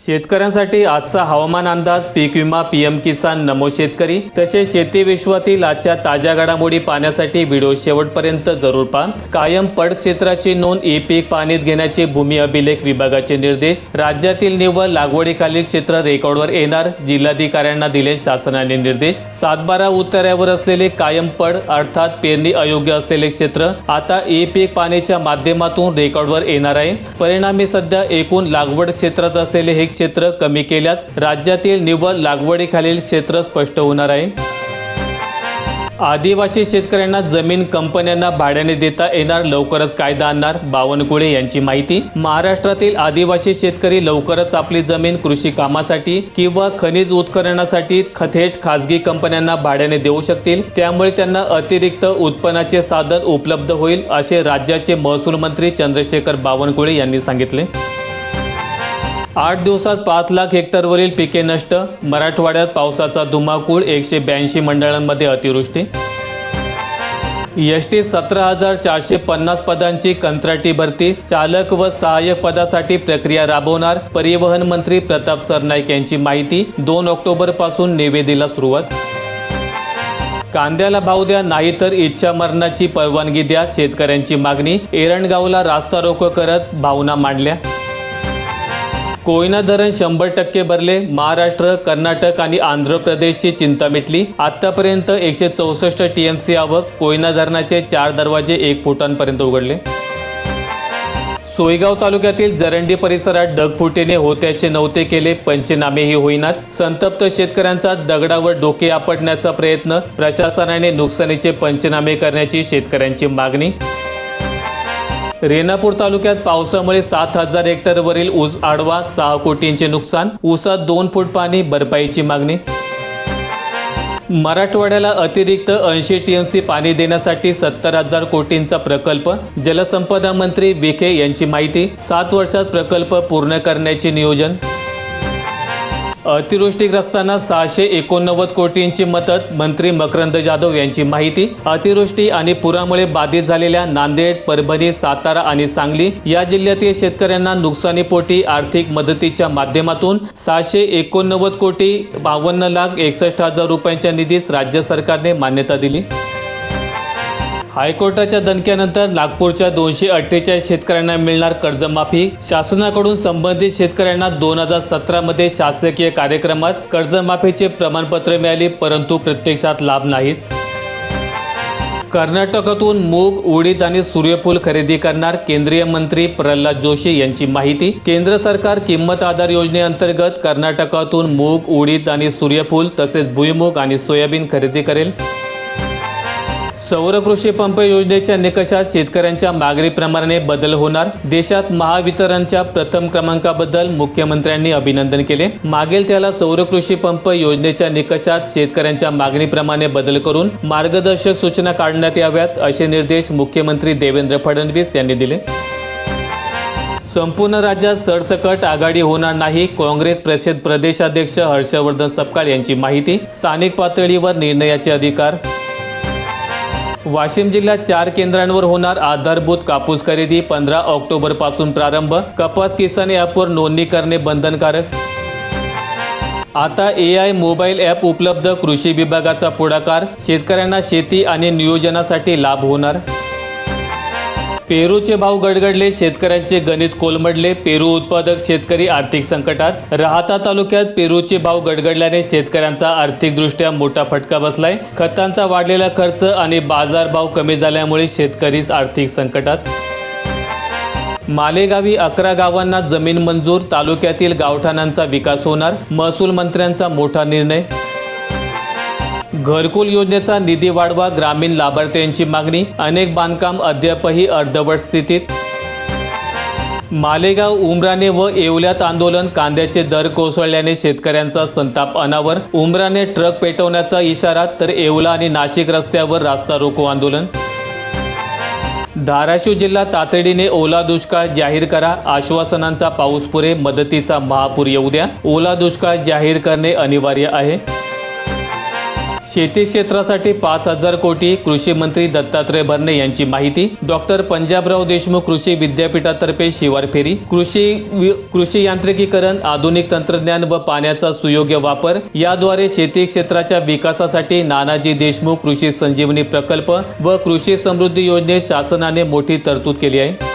शेतकऱ्यांसाठी आजचा हवामान अंदाज पीक विमा पीएम किसान नमो शेतकरी तसेच शेती विश्वातील आजच्या ताज्या घडामोडी पाहण्यासाठी व्हिडिओ शेवटपर्यंत जरूर पहा. कायम पड क्षेत्राची नोंद ई पीक पाणीत घेण्याचे भूमी अभिलेख विभागाचे निर्देश. राज्यातील निव्वळ लागवडीखालील क्षेत्र रेकॉर्डवर येणार जिल्हाधिकाऱ्यांना दिले शासनाने निर्देश. सातबारा उत्तऱ्यावर असलेले कायम पड अर्थात पेरणी अयोग्य असलेले क्षेत्र आता ई पीक पाण्याच्या माध्यमातून रेकॉर्डवर येणार आहे. परिणामी सध्या एकूण लागवड क्षेत्रात असलेले हे क्षेत्र कमी केल्यास राज्यातील निव्वळ लागवडीखालील क्षेत्र स्पष्ट होणार आहे. आदिवासी शेतकऱ्यांना जमीन कंपन्यांना भाड्याने देता येणार लवकरच कायदा आणणार बावनकुळे यांची माहिती. महाराष्ट्रातील आदिवासी शेतकरी लवकरच आपली जमीन कृषी कामासाठी किंवा खनिज उत्खननासाठी थेट खाजगी कंपन्यांना भाड्याने देऊ शकतील. त्यामुळे त्यांना अतिरिक्त उत्पन्नाचे साधन उपलब्ध होईल असे राज्याचे महसूल मंत्री चंद्रशेखर बावनकुळे यांनी सांगितले. आठ दिवसात पाच लाख हेक्टरवरील पिके नष्ट. मराठवाड्यात पावसाचा धुमाकूळ एकशे ब्याऐंशी मंडळांमध्ये अतिवृष्टी. एस टी सतरा हजार चारशे पन्नास पदांची कंत्राटी भरती. चालक व सहाय्यक पदासाठी प्रक्रिया राबवणार. परिवहन मंत्री प्रताप सरनाईक यांची माहिती. दोन ऑक्टोबरपासून निवेदीला सुरुवात. कांद्याला भाव द्या नाहीतर इच्छा मरणाची परवानगी द्या शेतकऱ्यांची मागणी. एरणगावला रास्ता रोको करत भावना मांडल्या. कोयना धरण शंभर टक्के भरले महाराष्ट्र कर्नाटक आणि आंध्र प्रदेशची चिंता मिटली. आतापर्यंत एकशे चौसष्ट टीएमसी आवक कोयना धरणाचे चार दरवाजे एक फुटांपर्यंत उघडले. सोयगाव तालुक्यातील जरंडी परिसरात डगफुटीने होत्याचे नव्हते केले पंचनामेही होईनात. संतप्त शेतकऱ्यांचा दगडावर डोके आपटण्याचा प्रयत्न प्रशासनाने नुकसानीचे पंचनामे करण्याची शेतकऱ्यांची मागणी. रेणापूर तालुक्यात पावसामुळे सात हजार हेक्टरवरील ऊस आडवा सहा कोटींचे नुकसान ऊसात दोन फूट पाणी भरपाईची मागणी. मराठवाड्याला अतिरिक्त ऐंशी टीएमसी पाणी देण्यासाठी सत्तर हजार कोटींचा प्रकल्प जलसंपदा मंत्री विखे यांची माहिती सात वर्षात प्रकल्प पूर्ण करण्याचे नियोजन. अतिवृष्टीग्रस्तांना सहाशे एकोणनव्वद कोटींची मदत मंत्री मकरंद जाधव यांची माहिती. अतिवृष्टी आणि पुरामुळे बाधित झालेल्या नांदेड परभणी सातारा आणि सांगली या जिल्ह्यातील शेतकऱ्यांना नुकसानीपोटी आर्थिक मदतीच्या माध्यमातून सहाशे एकोणनव्वद कोटी बावन्न लाख एकसष्ट हजार रुपयांच्या निधीस राज्य सरकारने मान्यता दिली. हायकोर्टाच्या दणक्यानंतर नागपूरच्या दोनशे अठ्ठेचाळीस शेतकऱ्यांना मिळणार कर्जमाफी. शासनाकडून संबंधित शेतकऱ्यांना दोन हजार सतरामध्ये शासकीय कार्यक्रमात कर्जमाफीचे प्रमाणपत्र मिळाले परंतु प्रत्यक्षात लाभ नाहीच. कर्नाटकातून मूग उडीद आणि सूर्यफूल खरेदी करणार केंद्रीय मंत्री प्रल्हाद जोशी यांची माहिती. केंद्र सरकार किंमत आधार योजनेअंतर्गत कर्नाटकातून मूग उडीद आणि सूर्यफूल तसेच भुईमूग आणि सोयाबीन खरेदी करेल. सौर कृषी पंप योजनेच्या निकषात शेतकऱ्यांच्या मागणीप्रमाणे बदल होणार. देशात महावितरणच्या प्रथम क्रमांकाबद्दल मुख्यमंत्र्यांनी अभिनंदन केले. मागेल त्याला सौर कृषी पंप योजनेच्या निकषात शेतकऱ्यांच्या मागणीप्रमाणे बदल करून मार्गदर्शक सूचना काढण्यात याव्यात असे निर्देश मुख्यमंत्री देवेंद्र फडणवीस यांनी दिले. संपूर्ण राज्यात सरसकट आघाडी होणार नाही काँग्रेस प्रसिद्ध प्रदेशाध्यक्ष हर्षवर्धन सपकाळ यांची माहिती. स्थानिक पातळीवर निर्णयाचे अधिकार वाशिम जिल्ह्यात चार केंद्रांवर होणार आधारभूत कापूस खरेदी. पंधरा ऑक्टोबरपासून प्रारंभ. कपास किसान ॲपवर नोंदणी करणे बंधनकारक. आता ए आय मोबाईल ॲप उपलब्ध. कृषी विभागाचा पुढाकार. शेतकऱ्यांना शेती आणि नियोजनासाठी लाभ होणार. पेरूचे भाव गडगडले शेतकऱ्यांचे गणित कोलमडले पेरू उत्पादक शेतकरी आर्थिक संकटात. राहता तालुक्यात पेरूचे भाव गडगडल्याने शेतकऱ्यांचा आर्थिकदृष्ट्या मोठा फटका बसलाय. खतांचा वाढलेला खर्च आणि बाजारभाव कमी झाल्यामुळे शेतकरीच आर्थिक संकटात. मालेगावी अकरा गावांना जमीन मंजूर तालुक्यातील गावठाणांचा विकास होणार महसूल मंत्र्यांचा मोठा निर्णय घरकुल योजनेचा निधी वाढवा ग्रामीण लाभार्थ्यांची मागणी. अनेक बांधकाम अद्यापही अर्धवट स्थितीत. मालेगाव उमराने व येवल्यात आंदोलन कांद्याचे दर कोसळल्याने शेतकऱ्यांचा संताप अनावर. उमराने ट्रक पेटवण्याचा इशारा तर येवला आणि नाशिक रस्त्यावर रास्ता रोको आंदोलन. धाराशिव जिल्हा तातडीने ओला दुष्काळ जाहीर करा आश्वासनांचा पाऊस पुरे मदतीचा महापूर येऊ द्या. ओला दुष्काळ जाहीर करणे अनिवार्य आहे. शेती क्षेत्रासाठी पाच हजार कोटी कृषी मंत्री दत्तात्रय भरणे यांची माहिती. डॉक्टर पंजाबराव देशमुख कृषी विद्यापीठातर्फे शिवार फेरी. कृषी वि- कृषी यांत्रिकीकरण आधुनिक तंत्रज्ञान व पाण्याचा सुयोग्य वापर. याद्वारे शेती क्षेत्राच्या विकासासाठी नानाजी देशमुख कृषी संजीवनी प्रकल्प व कृषी समृद्धी योजनेत शासनाने मोठी तरतूद केली आहे.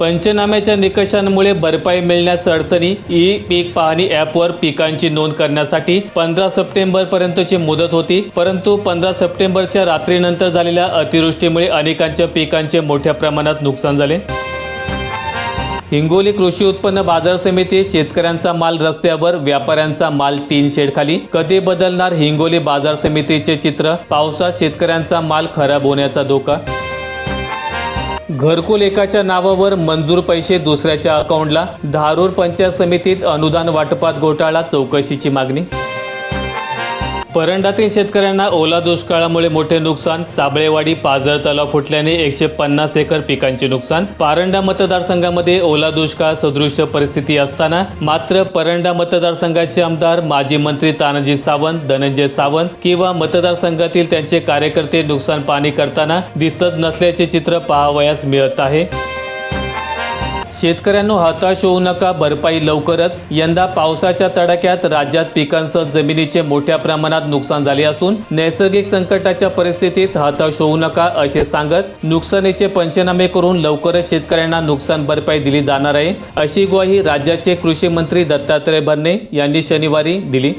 पंचनाम्याच्या निकषांमुळे भरपाई मिळण्यास अडचणी ई पीक पाहणी ॲपवर पिकांची नोंद करण्यासाठी पंधरा सप्टेंबर पर्यंतची मुदत होती. परंतु पंधरा सप्टेंबरच्या रात्रीनंतर झालेल्या अतिवृष्टीमुळे अनेकांच्या पिकांचे मोठ्या प्रमाणात नुकसान झाले. हिंगोली कृषी उत्पन्न बाजार समितीत शेतकऱ्यांचा माल रस्त्यावर व्यापाऱ्यांचा माल टीन शेड खाली. कधी बदलणार हिंगोली बाजार समितीचे चित्र? पावसात शेतकऱ्यांचा माल खराब होण्याचा धोका? घरकुल एकाच्या नावावर मंजूर पैसे दुसऱ्याच्या अकाउंटला धारूर पंचायत समितीत अनुदान वाटपात घोटाळा चौकशीची मागणी परंडातील शेतकऱ्यांना ओला दुष्काळामुळे मोठे नुकसान साबळेवाडी पाझर तलाव फुटल्याने एकशे पन्नास एकर पिकांचे नुकसान. पारंडा मतदारसंघामध्ये ओला दुष्काळ सदृश परिस्थिती असताना मात्र परंडा मतदारसंघाचे आमदार माजी मंत्री तानाजी सावंत धनंजय सावंत किंवा मतदारसंघातील त्यांचे कार्यकर्ते नुकसान पाहणी करताना दिसत नसल्याचे चित्र पाहावयास मिळत आहे. शेतकऱ्यांनो हताश होऊ नका भरपाई लवकरच. यंदा पावसाच्या तडाख्यात राज्यात पिकांसह जमिनीचे मोठ्या प्रमाणात नुकसान झाले असून नैसर्गिक संकटाच्या परिस्थितीत हताश होऊ नका असे सांगत नुकसानीचे पंचनामे करून लवकरच शेतकऱ्यांना नुकसान भरपाई दिली जाणार आहे. अशी ग्वाही राज्याचे कृषी मंत्री दत्तात्रय भरणे यांनी शनिवारी दिली.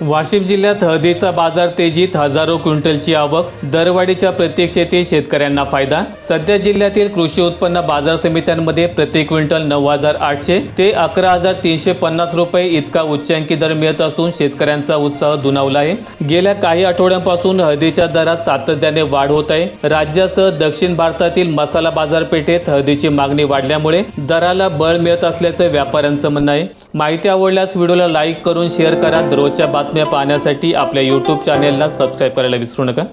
वाशिम जिल्ह्यात हळदीचा बाजार तेजीत हजारो क्विंटलची आवक दरवाढीच्या प्रत्यक्षेतील शेतकऱ्यांना फायदा. सध्या जिल्ह्यातील कृषी उत्पन्न बाजार समित्यांमध्ये प्रति क्विंटल नऊ हजार आठशे ते अकरा हजार तीनशे पन्नास रुपये इतका उच्चांकी दर मिळत असून शेतकऱ्यांचा उत्साह दुनावला आहे. गेल्या काही आठवड्यांपासून हळदीच्या दरात सातत्याने वाढ होत आहे. राज्यासह दक्षिण भारतातील मसाला बाजारपेठेत हळदीची मागणी वाढल्यामुळे दराला बळ मिळत असल्याचं व्यापाऱ्यांचं म्हणणं आहे. माहिती आवडल्यास व्हिडिओला लाईक करून शेअर करा. दररोजच्या बातम्या पाहण्यासाठी आपल्या यूट्यूब चॅनेलला सबस्क्राईब करायला विसरू नका.